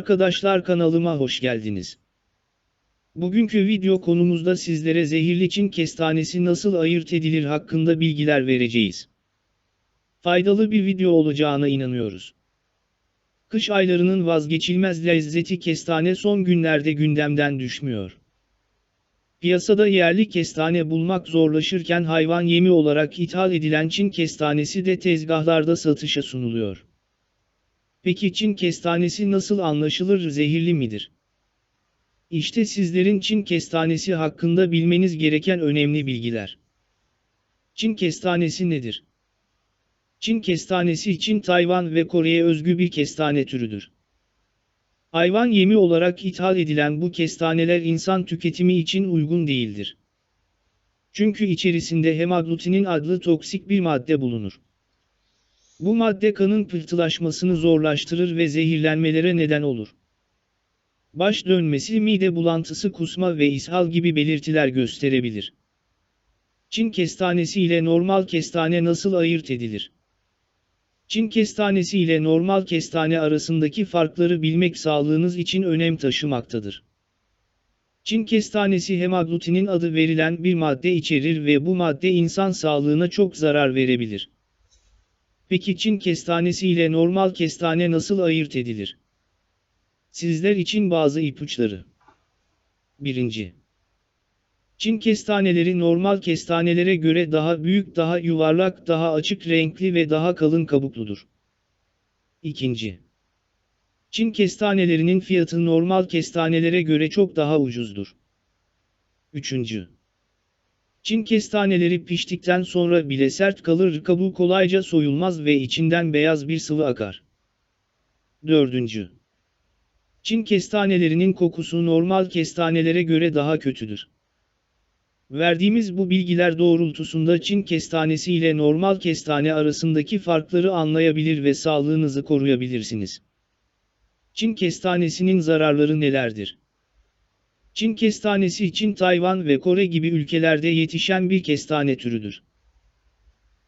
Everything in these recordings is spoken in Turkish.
Arkadaşlar kanalıma hoş geldiniz. Bugünkü video konumuzda sizlere zehirli Çin kestanesi nasıl ayırt edilir hakkında bilgiler vereceğiz. Faydalı bir video olacağına inanıyoruz. Kış aylarının vazgeçilmez lezzeti kestane son günlerde gündemden düşmüyor. Piyasada yerli kestane bulmak zorlaşırken hayvan yemi olarak ithal edilen Çin kestanesi de tezgahlarda satışa sunuluyor. Peki Çin kestanesi nasıl anlaşılır zehirli midir? İşte sizlerin Çin kestanesi hakkında bilmeniz gereken önemli bilgiler. Çin kestanesi nedir? Çin kestanesi Çin, Tayvan ve Kore'ye özgü bir kestane türüdür. Hayvan yemi olarak ithal edilen bu kestaneler insan tüketimi için uygun değildir. Çünkü içerisinde hemaglutinin adlı toksik bir madde bulunur. Bu madde kanın pıhtılaşmasını zorlaştırır ve zehirlenmelere neden olur. Baş dönmesi, mide bulantısı, kusma ve ishal gibi belirtiler gösterebilir. Çin kestanesi ile normal kestane nasıl ayırt edilir? Çin kestanesi ile normal kestane arasındaki farkları bilmek sağlığınız için önem taşımaktadır. Çin kestanesi hemaglutinin adı verilen bir madde içerir ve bu madde insan sağlığına çok zarar verebilir. Peki Çin kestanesi ile normal kestane nasıl ayırt edilir? Sizler için bazı ipuçları. 1. Çin kestaneleri normal kestanelere göre daha büyük, daha yuvarlak, daha açık renkli ve daha kalın kabukludur. 2. Çin kestanelerinin fiyatı normal kestanelere göre çok daha ucuzdur. 3. Çin kestaneleri piştikten sonra bile sert kalır, kabuğu kolayca soyulmaz ve içinden beyaz bir sıvı akar. 4. Çin kestanelerinin kokusu normal kestanelere göre daha kötüdür. Verdiğimiz bu bilgiler doğrultusunda Çin kestanesi ile normal kestane arasındaki farkları anlayabilir ve sağlığınızı koruyabilirsiniz. Çin kestanesinin zararları nelerdir? Çin kestanesi için Tayvan ve Kore gibi ülkelerde yetişen bir kestane türüdür.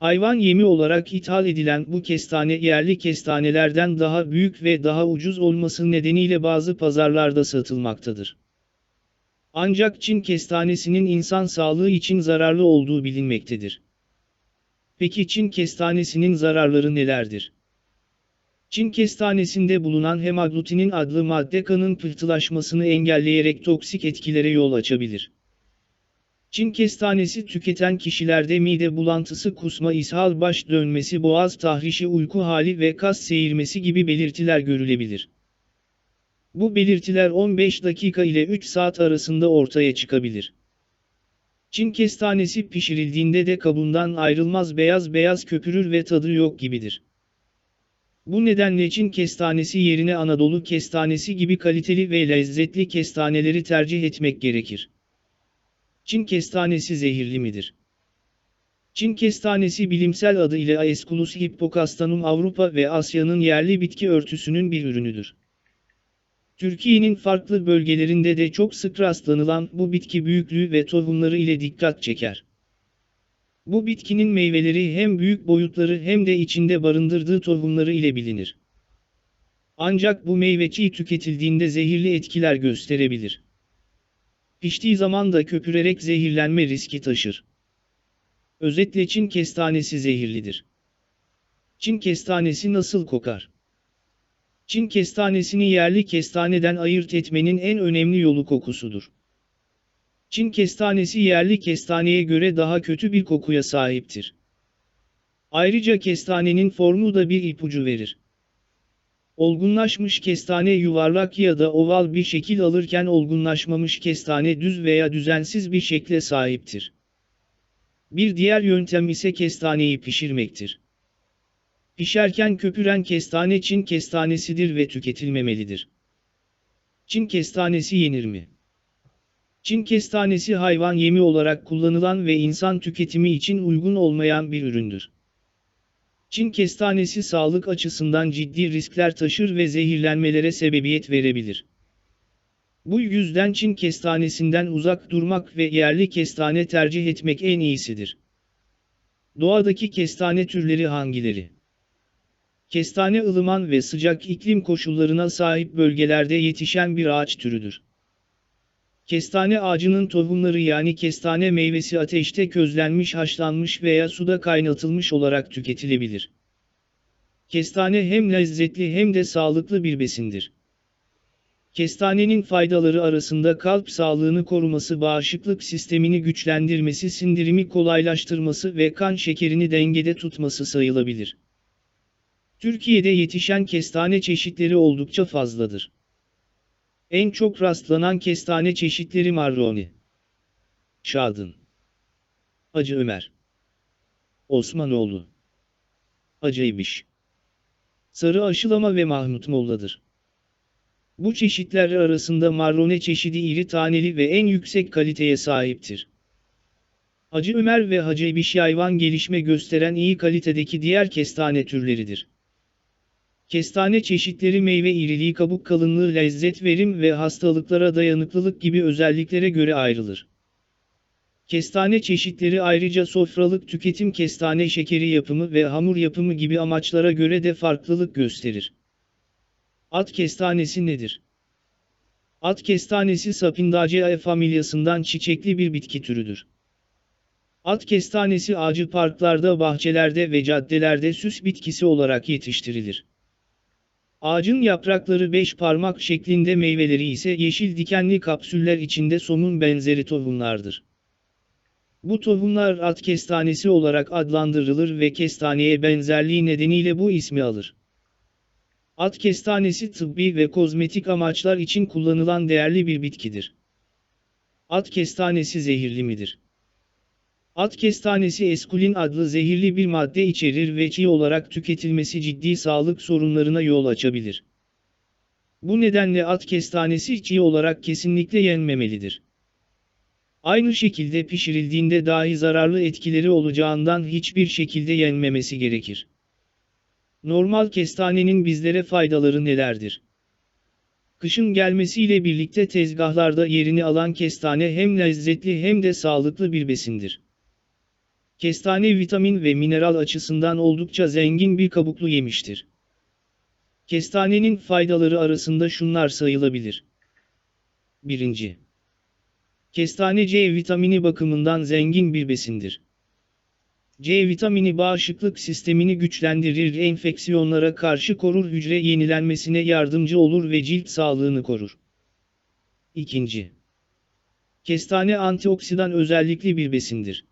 Hayvan yemi olarak ithal edilen bu kestane yerli kestanelerden daha büyük ve daha ucuz olması nedeniyle bazı pazarlarda satılmaktadır. Ancak Çin kestanesinin insan sağlığı için zararlı olduğu bilinmektedir. Peki Çin kestanesinin zararları nelerdir? Çin kestanesinde bulunan hemaglutinin adlı madde kanın pıhtılaşmasını engelleyerek toksik etkilere yol açabilir. Çin kestanesi tüketen kişilerde mide bulantısı, kusma, ishal, baş dönmesi, boğaz tahrişi, uyku hali ve kas seyirmesi gibi belirtiler görülebilir. Bu belirtiler 15 dakika ile 3 saat arasında ortaya çıkabilir. Çin kestanesi pişirildiğinde de kabuğundan ayrılmaz beyaz beyaz köpürür ve tadı yok gibidir. Bu nedenle Çin kestanesi yerine Anadolu kestanesi gibi kaliteli ve lezzetli kestaneleri tercih etmek gerekir. Çin kestanesi zehirli midir? Çin kestanesi bilimsel adıyla Aesculus hippocastanum Avrupa ve Asya'nın yerli bitki örtüsünün bir ürünüdür. Türkiye'nin farklı bölgelerinde de çok sık rastlanılan bu bitki büyüklüğü ve tohumları ile dikkat çeker. Bu bitkinin meyveleri hem büyük boyutları hem de içinde barındırdığı tohumları ile bilinir. Ancak bu meyve çiğ tüketildiğinde zehirli etkiler gösterebilir. Piştiği zaman da köpürerek zehirlenme riski taşır. Özetle Çin kestanesi zehirlidir. Çin kestanesi nasıl kokar? Çin kestanesini yerli kestaneden ayırt etmenin en önemli yolu kokusudur. Çin kestanesi yerli kestaneye göre daha kötü bir kokuya sahiptir. Ayrıca kestanenin formu da bir ipucu verir. Olgunlaşmış kestane yuvarlak ya da oval bir şekil alırken olgunlaşmamış kestane düz veya düzensiz bir şekle sahiptir. Bir diğer yöntem ise kestaneyi pişirmektir. Pişerken köpüren kestane Çin kestanesidir ve tüketilmemelidir. Çin kestanesi yenir mi? Çin kestanesi hayvan yemi olarak kullanılan ve insan tüketimi için uygun olmayan bir üründür. Çin kestanesi sağlık açısından ciddi riskler taşır ve zehirlenmelere sebebiyet verebilir. Bu yüzden Çin kestanesinden uzak durmak ve yerli kestane tercih etmek en iyisidir. Doğadaki kestane türleri hangileri? Kestane ılıman ve sıcak iklim koşullarına sahip bölgelerde yetişen bir ağaç türüdür. Kestane ağacının tohumları yani kestane meyvesi ateşte közlenmiş haşlanmış veya suda kaynatılmış olarak tüketilebilir. Kestane hem lezzetli hem de sağlıklı bir besindir. Kestanenin faydaları arasında kalp sağlığını koruması, bağışıklık sistemini güçlendirmesi, sindirimi kolaylaştırması ve kan şekerini dengede tutması sayılabilir. Türkiye'de yetişen kestane çeşitleri oldukça fazladır. En çok rastlanan kestane çeşitleri Marroni, Şadın, Acı Ömer, Osmanoğlu, Acaybiş, Sarı Aşılama ve Mahmut Molla'dır. Bu çeşitler arasında Marrone çeşidi iri taneli ve en yüksek kaliteye sahiptir. Hacı Ömer ve Hacı Ebiş hayvan gelişme gösteren iyi kalitedeki diğer kestane türleridir. Kestane çeşitleri meyve iriliği, kabuk kalınlığı, lezzet, verim ve hastalıklara dayanıklılık gibi özelliklere göre ayrılır. Kestane çeşitleri ayrıca sofralık tüketim kestane şekeri yapımı ve hamur yapımı gibi amaçlara göre de farklılık gösterir. At kestanesi nedir? At kestanesi Sapindaceae familyasından çiçekli bir bitki türüdür. At kestanesi ağacı parklarda, bahçelerde ve caddelerde süs bitkisi olarak yetiştirilir. Ağacın yaprakları beş parmak şeklinde meyveleri ise yeşil dikenli kapsüller içinde somun benzeri tohumlardır. Bu tohumlar at kestanesi olarak adlandırılır ve kestaneye benzerliği nedeniyle bu ismi alır. At kestanesi tıbbi ve kozmetik amaçlar için kullanılan değerli bir bitkidir. At kestanesi zehirli midir? At kestanesi eskulin adlı zehirli bir madde içerir ve çiğ olarak tüketilmesi ciddi sağlık sorunlarına yol açabilir. Bu nedenle at kestanesi çiğ olarak kesinlikle yenmemelidir. Aynı şekilde pişirildiğinde dahi zararlı etkileri olacağından hiçbir şekilde yenmemesi gerekir. Normal kestanenin bizlere faydaları nelerdir? Kışın gelmesiyle birlikte tezgahlarda yerini alan kestane hem lezzetli hem de sağlıklı bir besindir. Kestane vitamin ve mineral açısından oldukça zengin bir kabuklu yemiştir. Kestanenin faydaları arasında şunlar sayılabilir. 1. Kestane C vitamini bakımından zengin bir besindir. C vitamini bağışıklık sistemini güçlendirir, enfeksiyonlara karşı korur, hücre yenilenmesine yardımcı olur ve cilt sağlığını korur. 2. Kestane antioksidan özellikli bir besindir.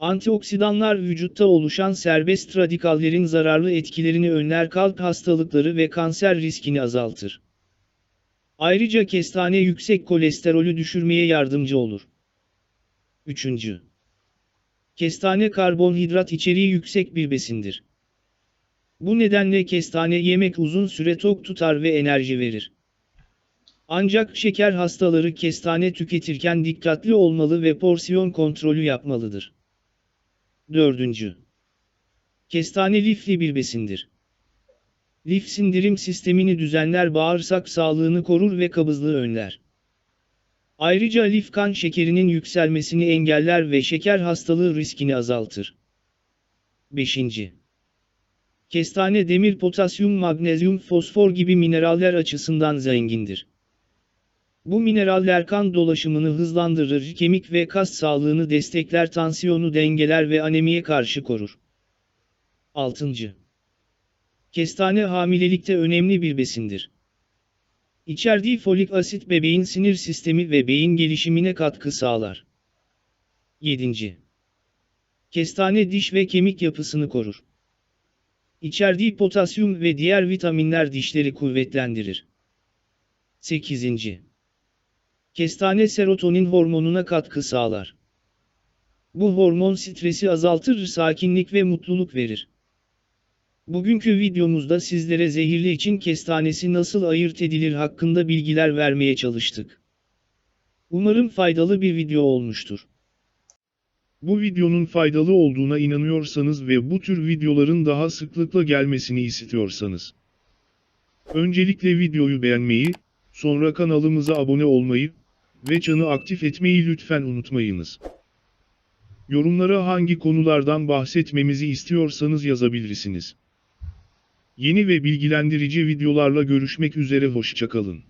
Antioksidanlar vücutta oluşan serbest radikallerin zararlı etkilerini önler, kalp hastalıkları ve kanser riskini azaltır. Ayrıca kestane yüksek kolesterolü düşürmeye yardımcı olur. 3. Kestane karbonhidrat içeriği yüksek bir besindir. Bu nedenle kestane yemek uzun süre tok tutar ve enerji verir. Ancak şeker hastaları kestane tüketirken dikkatli olmalı ve porsiyon kontrolü yapmalıdır. 4. Kestane lifli bir besindir. Lif sindirim sistemini düzenler bağırsak sağlığını korur ve kabızlığı önler. Ayrıca lif kan şekerinin yükselmesini engeller ve şeker hastalığı riskini azaltır. 5. Kestane demir, potasyum, magnezyum, fosfor gibi mineraller açısından zengindir. Bu mineraller kan dolaşımını hızlandırır, kemik ve kas sağlığını destekler, tansiyonu dengeler ve anemiye karşı korur. 6. Kestane hamilelikte önemli bir besindir. İçerdiği folik asit bebeğin sinir sistemi ve beyin gelişimine katkı sağlar. 7. Kestane diş ve kemik yapısını korur. İçerdiği potasyum ve diğer vitaminler dişleri kuvvetlendirir. 8. Kestane serotonin hormonuna katkı sağlar. Bu hormon stresi azaltır, sakinlik ve mutluluk verir. Bugünkü videomuzda sizlere zehirli için kestanesi nasıl ayırt edilir hakkında bilgiler vermeye çalıştık. Umarım faydalı bir video olmuştur. Bu videonun faydalı olduğuna inanıyorsanız ve bu tür videoların daha sıklıkla gelmesini istiyorsanız. Öncelikle videoyu beğenmeyi, sonra kanalımıza abone olmayı ve çanı aktif etmeyi lütfen unutmayınız. Yorumlara hangi konulardan bahsetmemizi istiyorsanız yazabilirsiniz. Yeni ve bilgilendirici videolarla görüşmek üzere hoşçakalın.